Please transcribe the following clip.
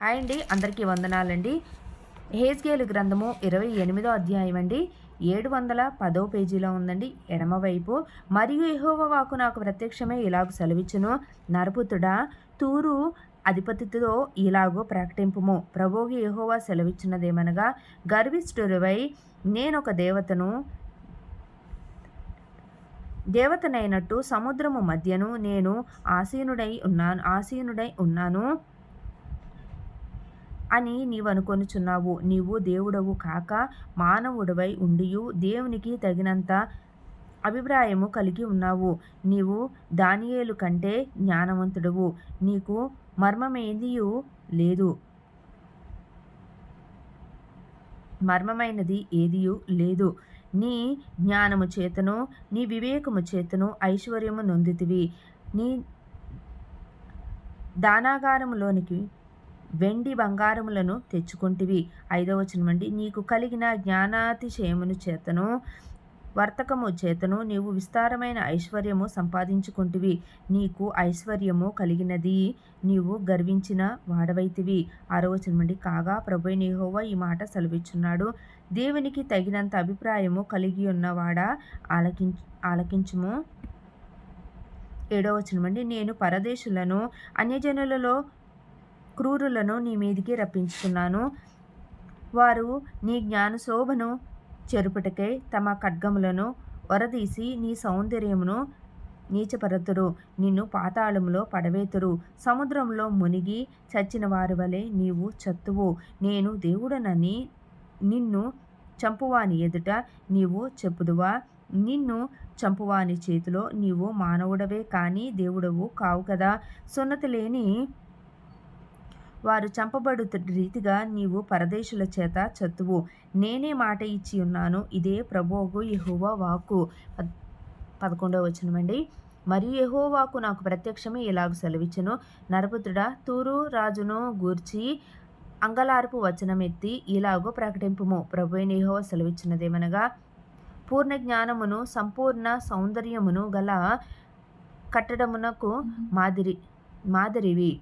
Hi అండి అందరికీ వందనాలండి. హేజ్గేలు గ్రంథము ఇరవై ఎనిమిదో అధ్యాయం అండి. ఏడు వందల పదో పేజీలో ఉందండి. ఎడమవైపు మరియు ఎహోవ వాకు నాకు ప్రత్యక్షమే ఇలాగ సెలవిచ్చును. నరపుతుడా తూరు అధిపతితో ఇలాగో ప్రకటింపుము. ప్రభోగి యెహోవా సెలవిచ్చినదేమనగా గర్విష్ఠుడివై నేనొక దేవతను దేవతనైనట్టు సముద్రము మధ్యను నేను ఆసీనుడై ఉన్నాను ఆసీనుడై ఉన్నాను. అని నీవు అనుకొనుచున్నావు నీవు దేవుడవు కాక మానవుడవై ఉండియు. దేవునికి తగినంత అభిప్రాయము కలిగి ఉన్నావు. నీవు దానియేలు కంటే జ్ఞానవంతుడవు. నీకు మర్మమేదియు లేదు. మర్మమైనది ఏదియు లేదు. నీ జ్ఞానము చేతను నీ వివేకము చేతను ఐశ్వర్యము నొందితివి. నీ దానాగారములోనికి వెండి బంగారములను తెచ్చుకుంటివి. ఐదవ వచనమండి నీకు కలిగిన జ్ఞానాతిశయమును చేతను వర్తకము చేతను నీవు విస్తారమైన ఐశ్వర్యము సంపాదించుకుంటివి. నీకు ఐశ్వర్యము కలిగినది నీవు గర్వించిన వాడవైతివి. ఆరో వచనమండి కాగా ప్రభు నీహోవా ఈ మాట సెలవిచ్చున్నాడు. దేవునికి తగినంత అభిప్రాయము కలిగి ఉన్నవాడ ఆలకించు ఆలకించుము? ఏడవచనమండి నేను పరదేశులను అన్యజనులలో క్రూరులను నీ మీదికి రప్పించుకున్నాను వారు నీ జ్ఞాన శోభను చెరుపుటకై తమ ఖడ్గములను వరదీసి నీ సౌందర్యమును నీచపరతురు. నిన్ను పాతాళములో పడవేతురు. సముద్రంలో మునిగి చచ్చిన వారి వలె నీవు చత్తువు. నేను దేవుడనని నిన్ను చంపువాని ఎదుట నీవు చెప్పుదువా? నిన్ను చంపువాని చేతిలో నీవు మానవుడవే కానీ దేవుడవు కావు కదా. సున్నతి లేని వారు చంపబడు రీతిగా నీవు పరదేశుల చేత చత్తువు. నేనే మాట ఇచ్చి ఉన్నాను. ఇదే ప్రభోగు యహోవా వాక్కు. పదకొండవ వచనమండి మరియు యహోవాకు నాకు ప్రత్యక్షమే ఇలాగ సెలవిచ్చను. నరపుత్రుడా తూరు రాజును గూర్చి అంగలార్పు వచనమెత్తి ఇలాగో ప్రకటింపుము. ప్రభు యెహోవా సెలవిచ్చినదేమనగా పూర్ణ జ్ఞానమును సంపూర్ణ సౌందర్యమును గల కట్టడమునకు మాదిరి మాదిరివి.